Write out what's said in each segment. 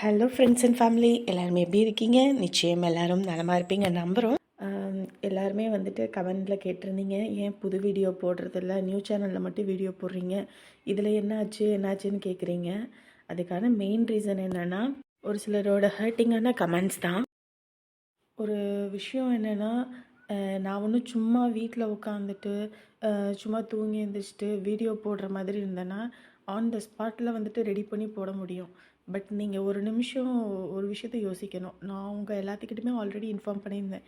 Hello friends and family எல்லாருமே எப்படி இருக்கீங்க? நிச்சயம் எல்லாரும் நலமாக இருப்பீங்க. நம்புகிறோம் எல்லாருமே வந்துட்டு கமெண்டில் கேட்டிருந்தீங்க. ஏன் புது வீடியோ போடுறதில்ல? நியூ சேனலில் மட்டும் வீடியோ போடுறீங்க. இதில் என்னாச்சு? என்னாச்சுன்னு கேட்குறீங்க அதுக்கான மெயின் ரீசன் என்னென்னா ஒரு சிலரோட ஹர்ட்டிங்கான கமெண்ட்ஸ் தான். ஒரு விஷயம் என்னென்னா நான் ஒன்றும் சும்மா வீட்டில் உட்காந்துட்டு சும்மா தூங்கி எழுந்திரிச்சிட்டு வீடியோ போடுற மாதிரி இருந்தேன்னா ஆன் த ஸ்பாட்டில் வந்துட்டு ரெடி பண்ணி போட முடியும். பட் நீங்கள் ஒரு நிமிஷம் ஒரு விஷயத்த யோசிக்கணும். நான் உங்கள் எல்லாத்துக்கிட்டுமே ஆல்ரெடி இன்ஃபார்ம் பண்ணியிருந்தேன்.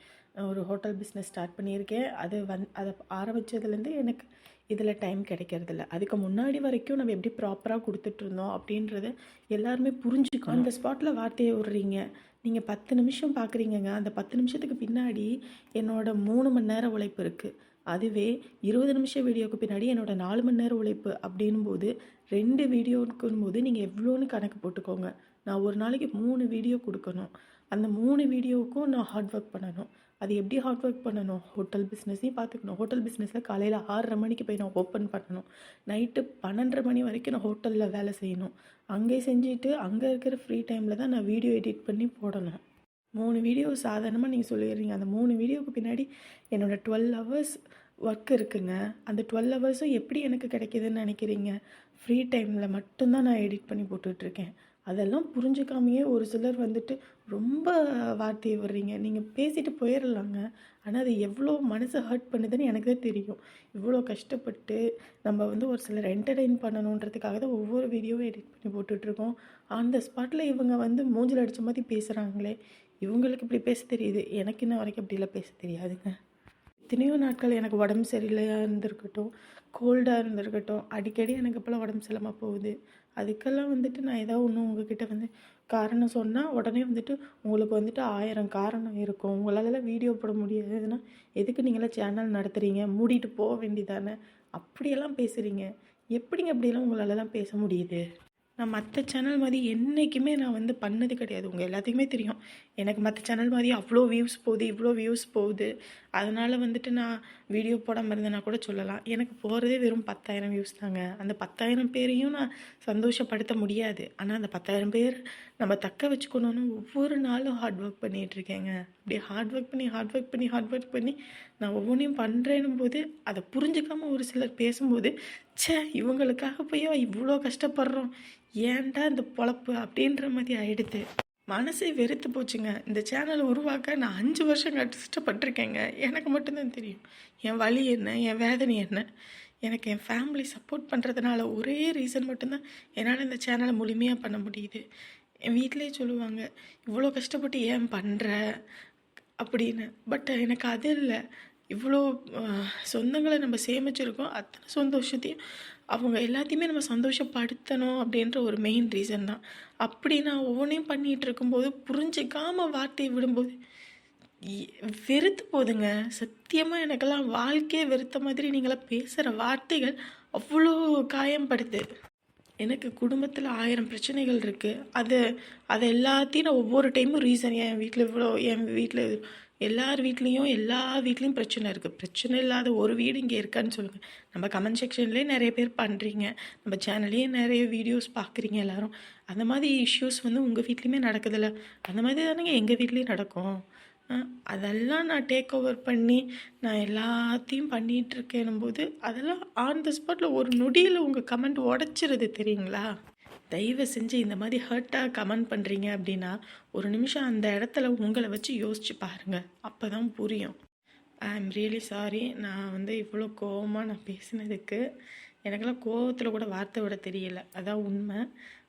ஒரு ஹோட்டல் பிஸ்னஸ் ஸ்டார்ட் பண்ணியிருக்கேன். அது வந் அதை ஆரம்பித்ததுலேருந்து எனக்கு இதில் டைம் கிடைக்கிறதில்ல. அதுக்கு முன்னாடி வரைக்கும் நம்ம எப்படி ப்ராப்பராக கொடுத்துட்ருந்தோம் அப்படின்றத எல்லாருமே புரிஞ்சுக்கணும். அந்த ஸ்பாட்டில் வார்த்தையை விடுறீங்க. நீங்கள் பத்து நிமிஷம் பார்க்குறீங்கங்க அந்த பத்து நிமிஷத்துக்கு பின்னாடி என்னோட மூணு மணி நேரம் உழைப்பு இருக்குது அதுவே இருபது நிமிஷம் வீடியோக்கு பின்னாடி என்னோட நாலு மணி நேரம் உழைப்பு அப்படின்னும் போது ரெண்டு வீடியோக்குன்னு போது நீங்கள் எவ்வளோன்னு கணக்கு போட்டுக்கோங்க. நான் ஒரு நாளைக்கு மூணு வீடியோ கொடுக்கணும். அந்த மூணு வீடியோவுக்கும் நான் ஹார்ட் ஒர்க் பண்ணணும். அது எப்படி ஹார்ட் ஒர்க் பண்ணணும்? ஹோட்டல் பிஸ்னஸையும் பார்த்துக்கணும். ஹோட்டல் பிஸ்னஸில் காலையில் ஆறரை மணிக்கு போய் நான் ஓப்பன் பண்ணணும். நைட்டு பன்னெண்டரை மணி வரைக்கும் நான் ஹோட்டலில் வேலை செய்யணும். அங்கே செஞ்சுட்டு அங்கே இருக்கிற ஃப்ரீ டைமில் தான் நான் வீடியோ எடிட் பண்ணி போடணும். மூணு வீடியோ சாதாரணமாக நீங்கள் சொல்லிடுறீங்க. அந்த மூணு வீடியோவுக்கு பின்னாடி என்னோடய டுவெல் ஹவர்ஸ் ஒர்க் இருக்குங்க. அந்த டுவெல் ஹவர்ஸும் எப்படி எனக்கு கிடைக்கிதுன்னு நினைக்கிறீங்க? ஃப்ரீ டைமில் மட்டும்தான் நான் எடிட் பண்ணி போட்டுட்ருக்கேன் அதெல்லாம் புரிஞ்சுக்காமையே ஒரு சிலர் வந்துட்டு ரொம்ப வார்த்தையை விடுறீங்க. நீங்கள் பேசிட்டு போயிடலாங்க ஆனால் அது எவ்வளோ மனசை ஹர்ட் பண்ணுதுன்னு எனக்கு தான் தெரியும். இவ்வளோ கஷ்டப்பட்டு நம்ம வந்து ஒரு சிலர் என்டர்டெயின் பண்ணணுன்றதுக்காக தான் ஒவ்வொரு வீடியோவும் எடிட் பண்ணி போட்டுட்ருக்கோம். அந்த ஸ்பாட்டில் இவங்க வந்து மூஞ்சில் அடித்த மாதிரி பேசுகிறாங்களே இவங்களுக்கு இப்படி பேச தெரியுது. எனக்கு இன்ன வரைக்கும் அப்படிலாம் பேச தெரியாதுங்க. எத்தனையோ நாட்கள் எனக்கு உடம்பு சரியில்லையாக இருந்திருக்கட்டும் கோல்டாக இருந்திருக்கட்டும் அடிக்கடி எனக்கு இப்போல்லாம் உடம்பு சரியில்லாமல் போகுது. அதுக்கெல்லாம் வந்துட்டு நான் ஏதாவது ஒன்று உங்ககிட்ட வந்து காரணம் சொன்னால் உடனே வந்துட்டு உங்களுக்கு வந்துட்டு ஆயிரம் காரணம் இருக்கும். உங்களாலலாம் வீடியோ போட முடியாதுன்னா எதுக்கு நீங்களாம் சேனல் நடத்துகிறீங்க மூடிட்டு போக வேண்டியதானே? அப்படியெல்லாம் பேசுகிறீங்க எப்படிங்க அப்படியெல்லாம் உங்களாலலாம் பேச முடியுது? நான் மற்ற சேனல் மாதிரி என்றைக்குமே நான் வந்து பண்ணது கிடையாது. உங்கள் எல்லாத்துக்குமே தெரியும். எனக்கு மற்ற சேனல் மாதிரி அவ்வளோ வியூஸ் போகுது இவ்வளோ வியூஸ் போகுது. அதனால் வந்துட்டு நான் வீடியோ போடாமல் இருந்தேன்னா கூட சொல்லலாம். எனக்கு போகிறதே வெறும் பத்தாயிரம் வியூஸ் தாங்க. அந்த பத்தாயிரம் பேரையும் நான் சந்தோஷப்படுத்த முடியாது. ஆனால் அந்த பத்தாயிரம் பேர் நம்ம தக்க வச்சுக்கணும்னு ஒவ்வொரு நாளும் ஹார்ட் ஒர்க் பண்ணிகிட்ருக்கேங்க அப்படியே ஹார்ட் ஒர்க் பண்ணி ஹார்ட் ஒர்க் பண்ணி ஹார்ட் ஒர்க் பண்ணி நான் ஒவ்வொன்றையும் பண்ணுறேன்னும் போது அதை புரிஞ்சுக்காமல் ஒரு சிலர் பேசும்போது ச்சே இவங்களுக்காக போய் இவ்வளோ கஷ்டப்படுறோம் ஏன்டா இந்த பொழப்பு அப்படின்ற மாதிரி ஆயிடுது. மனசே வெறுத்து போச்சுங்க. இந்த சேனலை உருவாக்க நான் அஞ்சு வருஷம் கஷ்டப்பட்டிருக்கேங்க. எனக்கு மட்டும்தான் தெரியும். என் வழி என்ன? என் வேதனை என்ன? எனக்கு என் ஃபேமிலி சப்போர்ட் பண்ணுறதுனால ஒரே ரீசன் மட்டும்தான் என்னால் இந்த சேனலை முழுமையாக பண்ண முடியுது. என் வீட்டிலேயே சொல்லுவாங்க இவ்வளோ கஷ்டப்பட்டு ஏன் பண்ணுற அப்படின்னு. பட் எனக்கு அது இல்லை. இவ்வளோ சொந்தங்களை நம்ம சேமிச்சிருக்கோம். அத்தனை சந்தோஷத்தையும் அவங்க எல்லாத்தையுமே நம்ம சந்தோஷப்படுத்தணும் அப்படின்ற ஒரு மெயின் ரீசன் தான். அப்படி நான் ஒவ்வொன்றையும் பண்ணிகிட்டு இருக்கும்போது புரிஞ்சிக்காம வார்த்தையை விடும்போது வெறுத்து போதுங்க. சத்தியமாக எனக்கெல்லாம் வாழ்க்கையே வெறுத்த மாதிரி நீங்களாம் பேசுகிற வார்த்தைகள் அவ்வளோ காயம்படுது. எனக்கு குடும்பத்தில் ஆயிரம் பிரச்சனைகள் இருக்குது அது அது எல்லாத்தையும் நான் ஒவ்வொரு டைமும் ரீசன் என் வீட்டில் இவ்வளோ என் வீட்டில் எல்லார் வீட்லேயும் எல்லா வீட்லேயும் பிரச்சனை இருக்குது பிரச்சனை இல்லாத ஒரு வீடு இங்கே இருக்கான்னு சொல்லுங்கள் நம்ம கமெண்ட் செக்ஷன்லேயே நிறைய பேர் பண்ணுறீங்க நம்ம சேனல்லையே நிறைய வீடியோஸ் பார்க்குறீங்க எல்லாரும். அந்த மாதிரி இஷ்யூஸ் வந்து உங்கள் வீட்லேயுமே நடக்குதில்ல. அந்த மாதிரி தானேங்க எங்கள் வீட்லேயும் நடக்கும். அதெல்லாம் நான் டேக் ஓவர் பண்ணி நான் எல்லாத்தையும் பண்ணிகிட்டு இருக்கேனும் போது அதெல்லாம் ஆன் த ஸ்பாட்டில் ஒரு நொடியில் உங்கள் கமெண்ட் உடச்சிருது தெரியுங்களா? தயவு செஞ்சு இந்த மாதிரி ஹர்ட்டாக கமெண்ட் பண்ணுறீங்க அப்படின்னா ஒரு நிமிஷம் அந்த இடத்துல உங்களை வச்சு யோசிச்சு பாருங்கள் அப்போ தான் புரியும். ஐ ஆம் ரியலி சாரி நான் வந்து இவ்வளோ கோவமாக நான் பேசினதுக்கு எனக்கெல்லாம் கோவத்தில் கூட வார்த்தை விட தெரியல. அதான் உண்மை.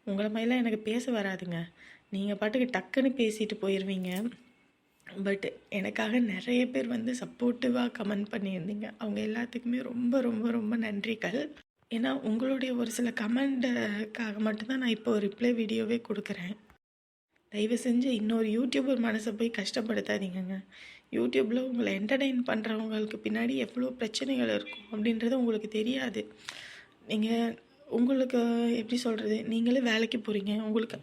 உங்களை மாதிரிலாம் எனக்கு பேச வராதுங்க. நீங்கள் பாட்டுக்கு டக்குன்னு பேசிட்டு போயிடுவீங்க பட் எனக்காக நிறைய பேர் வந்து சப்போர்ட்டிவாக கமெண்ட் பண்ணியிருந்தீங்க. அவங்க எல்லாத்துக்குமே ரொம்ப ரொம்ப ரொம்ப நன்றிகள். ஏன்னா உங்களுடைய ஒரு சில கமெண்ட்டுக்காக மட்டும்தான் நான் இப்போ ரிப்ளை வீடியோவே கொடுக்குறேன். தயவு செஞ்சு இன்னொரு யூடியூபர் மனசை போய் கஷ்டப்படுத்தாதீங்கங்க. யூடியூப்பில் உங்களை என்டர்டெயின் பண்ணுறவங்களுக்கு பின்னாடி எவ்வளோ பிரச்சனைகள் இருக்கும் அப்படின்றது உங்களுக்கு தெரியாது. நீங்கள் உங்களுக்கு எப்படி சொல்கிறது நீங்களே வேலைக்கு போகிறீங்க உங்களுக்கு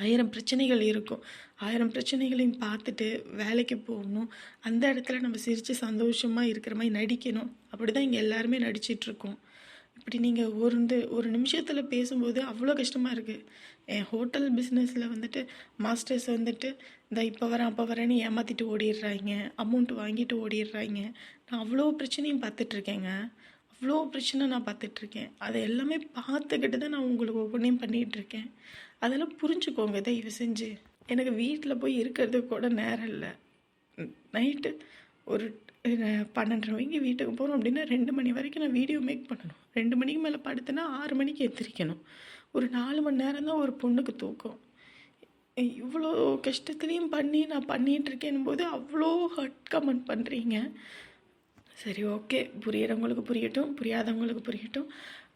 ஆயிரம் பிரச்சனைகள் இருக்கும். ஆயிரம் பிரச்சனைகளையும் பார்த்துட்டு வேலைக்கு போகணும். அந்த இடத்துல நம்ம சிரித்து சந்தோஷமாக இருக்கிற மாதிரி நடிக்கணும். அப்படி தான் இங்கே எல்லாருமே நடிச்சிட்ருக்கோம் இப்படி நீங்கள் ஒரு ஒரு நிமிஷத்தில் பேசும்போது அவ்வளோ கஷ்டமாக இருக்குது என் ஹோட்டல் பிஸ்னஸில் வந்துட்டு மாஸ்டர்ஸ் வந்துட்டு இந்த இப்போ வரேன் அப்போ வரேன்னு ஏமாற்றிட்டு ஓடிடுறாங்க அமௌண்ட் வாங்கிட்டு ஓடிடுறாங்க நான் அவ்வளோ பிரச்சனையும் பார்த்துட்ருக்கேங்க அவ்வளோ பிரச்சனை நான் பார்த்துட்ருக்கேன் அதை எல்லாமே பார்த்துக்கிட்டு தான் நான் உங்களுக்கு ஒவ்வொன்றையும் பண்ணிகிட்ருக்கேன் அதெல்லாம் புரிஞ்சுக்கோங்க தயவு செஞ்சு. எனக்கு வீட்டில் போய் இருக்கிறதுக்கு கூட நேரம் இல்லை. நைட்டு ஒரு பன்னெண்டரை மணிக்கு வீட்டுக்கு போகிறோம் அப்படின்னா ரெண்டு மணி வரைக்கும் நான் வீடியோ மேக் பண்ணணும். ரெண்டு மணிக்கு மேலே படுத்தேன்னா ஆறு மணிக்கு எந்திரிக்கணும். ஒரு நாலு மணி நேரம் தான் ஒரு பொண்ணுக்கு தூக்கம். இவ்வளோ கஷ்டத்துலேயும் பண்ணி நான் பண்ணிகிட்டு இருக்கேன் போது அவ்வளோ ஹர்ட் கமெண்ட் பண்ணுறீங்க சரி ஓகே புரியறவங்களுக்கு புரியட்டும் புரியாதவங்களுக்கு புரியட்டும்.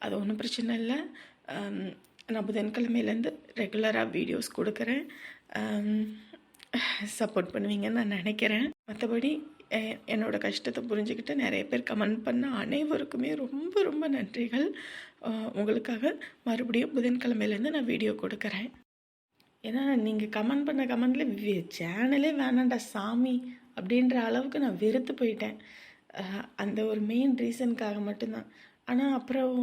அது ஒன்றும் பிரச்சனை இல்லை. நான் புதன்கிழமையிலேருந்து ரெகுலராக வீடியோஸ் கொடுக்குறேன். சப்போர்ட் பண்ணுவீங்கன்னு நான் நினைக்கிறேன். மற்றபடி எ- என்னோட கஷ்டத்தை புரிஞ்சுக்கிட்டு நிறைய பேர் கமெண்ட் பண்ண அனைவருக்குமே ரொம்ப ரொம்ப நன்றிகள். உங்களுக்காக மறுபடியும் புதன்கிழமையிலேருந்து நான் வீடியோ கொடுக்குறேன். ஏன்னா நீங்கள் கமெண்ட் பண்ண கமெண்ட்ல சேனலே வேணாண்டா சாமி அப்படின்ற அளவுக்கு நான் வெறுத்து போயிட்டேன். அந்த ஒரு மெயின் ரீசனுக்காக மட்டும்தான். ஆனால் அப்புறம்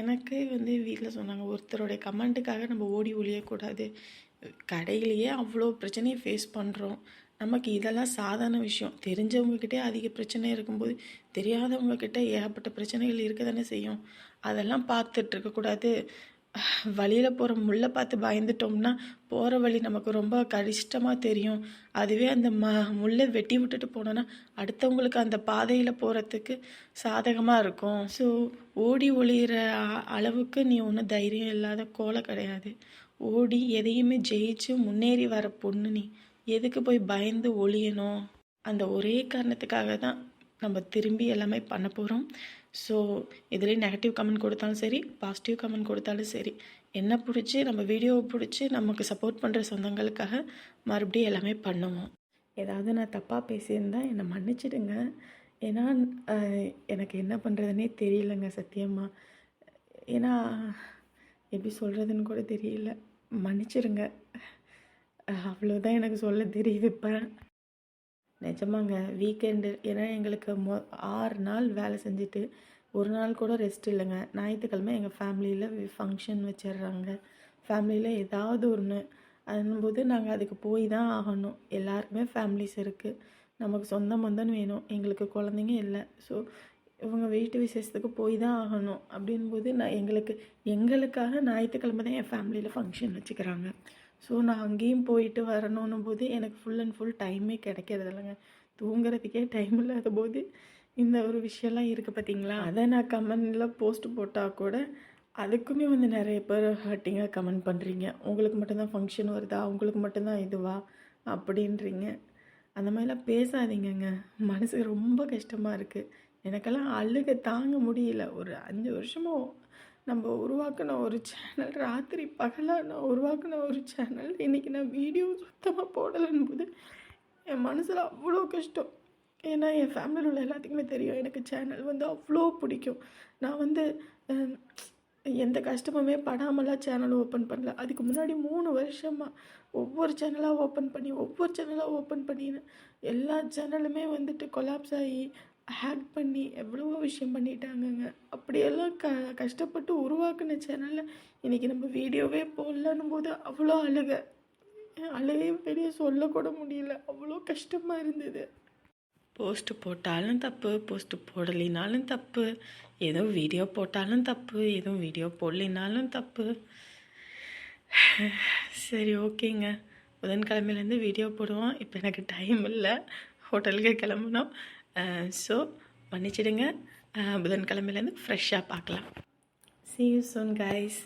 எனக்கு வந்து வீட்டில் சொன்னாங்க ஒருத்தருடைய கமெண்ட்டுக்காக நம்ம ஓடி ஒழியக்கூடாது கடையிலேயே அவ்வளோ பிரச்சனையை ஃபேஸ் பண்ணுறோம் நமக்கு இதெல்லாம் சாதாரண விஷயம். தெரிஞ்சவங்கக்கிட்டே அதிக பிரச்சனை இருக்கும்போது தெரியாதவங்கக்கிட்ட ஏகப்பட்ட பிரச்சனைகள் இருக்க தானே செய்யும். அதெல்லாம் பார்த்துட்ருக்கக்கூடாது வழியில் போகிற முள்ளை பார்த்து பயந்துட்டோம்னா போகிற வழி நமக்கு ரொம்ப கடிஷ்டமாக தெரியும். அதுவே அந்த ம முள்ளை வெட்டி விட்டுட்டு போனோன்னா அடுத்தவங்களுக்கு அந்த பாதையில் போகிறதுக்கு சாதகமாக இருக்கும். ஸோ ஓடி ஒளிகிற அளவுக்கு நீ ஒன்றும் தைரியம் இல்லாத கோலை கிடையாது. ஓடி எதையுமே ஜெயிச்சு முன்னேறி வர பொண்ணு நீ. எதுக்கு போய் பயந்து ஒளியணும்? அந்த ஒரே காரணத்துக்காக தான் நம்ம திரும்பி எல்லாமே பண்ண போகிறோம் ஸோ இதுலேயும் நெகட்டிவ் கமெண்ட் கொடுத்தாலும் சரி பாசிட்டிவ் கமெண்ட் கொடுத்தாலும் சரி என்ன பிடிச்சி நம்ம வீடியோவை பிடிச்சி நமக்கு சப்போர்ட் பண்ணுற சொந்தங்களுக்காக மறுபடியும் எல்லாமே பண்ணுவோம். ஏதாவது நான் தப்பாக பேசியிருந்தால் என்னை மன்னிச்சிடுங்க. ஏன்னா எனக்கு என்ன பண்ணுறதுனே தெரியலங்க சத்தியமாக ஏன்னா எப்படி சொல்கிறதுன்னு கூட தெரியல. மன்னிச்சிடுங்க. அவ்வளோதான் எனக்கு சொல்ல தெரியுது இப்போ. நிஜமாங்க வீக்கெண்டு ஏன்னா எங்களுக்கு மொ ஆறு நாள் வேலை செஞ்சுட்டு ஒரு நாள் கூட ரெஸ்ட் இல்லைங்க. ஞாயிற்றுக்கிழமை எங்கள் ஃபேமிலியில் ஃபங்க்ஷன் வச்சிடுறாங்க. ஃபேமிலியில் ஏதாவது ஒன்று அதும்போது நாங்கள் அதுக்கு போய் தான் ஆகணும். எல்லாருக்குமே ஃபேமிலிஸ் இருக்குது நமக்கு சொந்த பந்தம் வேணும். எங்களுக்கு குழந்தைங்க இல்லை. ஸோ இவங்க வீட்டு விசேஷத்துக்கு போய் தான் ஆகணும். அப்படின்போது நான் எங்களுக்கு எங்களுக்காக ஞாயிற்றுக்கிழமை தான் என் ஃபேமிலியில் ஃபங்க்ஷன் வச்சுக்கிறாங்க. ஸோ நான் அங்கேயும் போயிட்டு வரணும்னும் போது எனக்கு ஃபுல் அண்ட் ஃபுல் டைமே கிடைக்கிறது இல்லைங்க தூங்குறதுக்கே டைம் இல்லாத போது இந்த ஒரு விஷயம்லாம் இருக்குது பார்த்தீங்களா அதை நான் கமெண்டில் போஸ்ட் போட்டால் கூட அதுக்குமே வந்து நிறைய பேர் ஹர்ட்டிங்காக கமெண்ட் பண்ணுறீங்க உங்களுக்கு மட்டும்தான் ஃபங்க்ஷன் வருதா? உங்களுக்கு மட்டும்தான் இதுவா? அப்படின்றீங்க. அந்த மாதிரிலாம் பேசாதீங்கங்க. மனசுக்கு ரொம்ப கஷ்டமாக இருக்குது எனக்கெல்லாம் அழுக தாங்க முடியல. ஒரு அஞ்சு வருஷமும் நம்ம உருவாக்கின ஒரு சேனல் ராத்திரி பகலாக நான் உருவாக்கின ஒரு சேனல் இன்றைக்கி நான் வீடியோ சுத்தமாக போடலைன்னு போது என் மனசில் அவ்வளோ கஷ்டம். ஏன்னா என் ஃபேமிலியில் உள்ள எல்லாத்துக்குமே தெரியும் எனக்கு சேனல் வந்து அவ்வளோ பிடிக்கும். நான் வந்து எந்த கஷ்டமுமே படாமலாம் சேனல் ஓப்பன் பண்ணல. அதுக்கு முன்னாடி மூணு வருஷமாக ஒவ்வொரு சேனலாக ஓப்பன் பண்ணி ஒவ்வொரு சேனலாக ஓப்பன் பண்ணி எல்லா சேனலுமே வந்துட்டு கொலாப்ஸ் ஆகி ஹேக் பண்ணி எவ்வளவோ விஷயம் பண்ணிட்டாங்கங்க. அப்படியெல்லாம் க கஷ்டப்பட்டு உருவாக்குன சேனலில் இன்றைக்கி நம்ம வீடியோவே போடலன்னும் போது அவ்வளோ அழுக. அழுகையும் வெளியே சொல்லக்கூட முடியல. அவ்வளோ கஷ்டமாக இருந்தது. போஸ்ட்டு போட்டாலும் தப்பு போஸ்ட்டு போடலினாலும் தப்பு. ஏதோ வீடியோ போட்டாலும் தப்பு எதுவும் வீடியோ போடலினாலும் தப்பு. சரி ஓகேங்க. புதன்கிழமையிலேருந்து வீடியோ போடுவோம். இப்போ எனக்கு டைம் இல்லை. ஹோட்டலுக்கு கிளம்பணும். Uh, ஸோ மன்னிச்சிடுங்க uh, புதன்கிழமையிலேருந்து ஃப்ரெஷ்ஷாக பார்க்கலாம். C you zone guys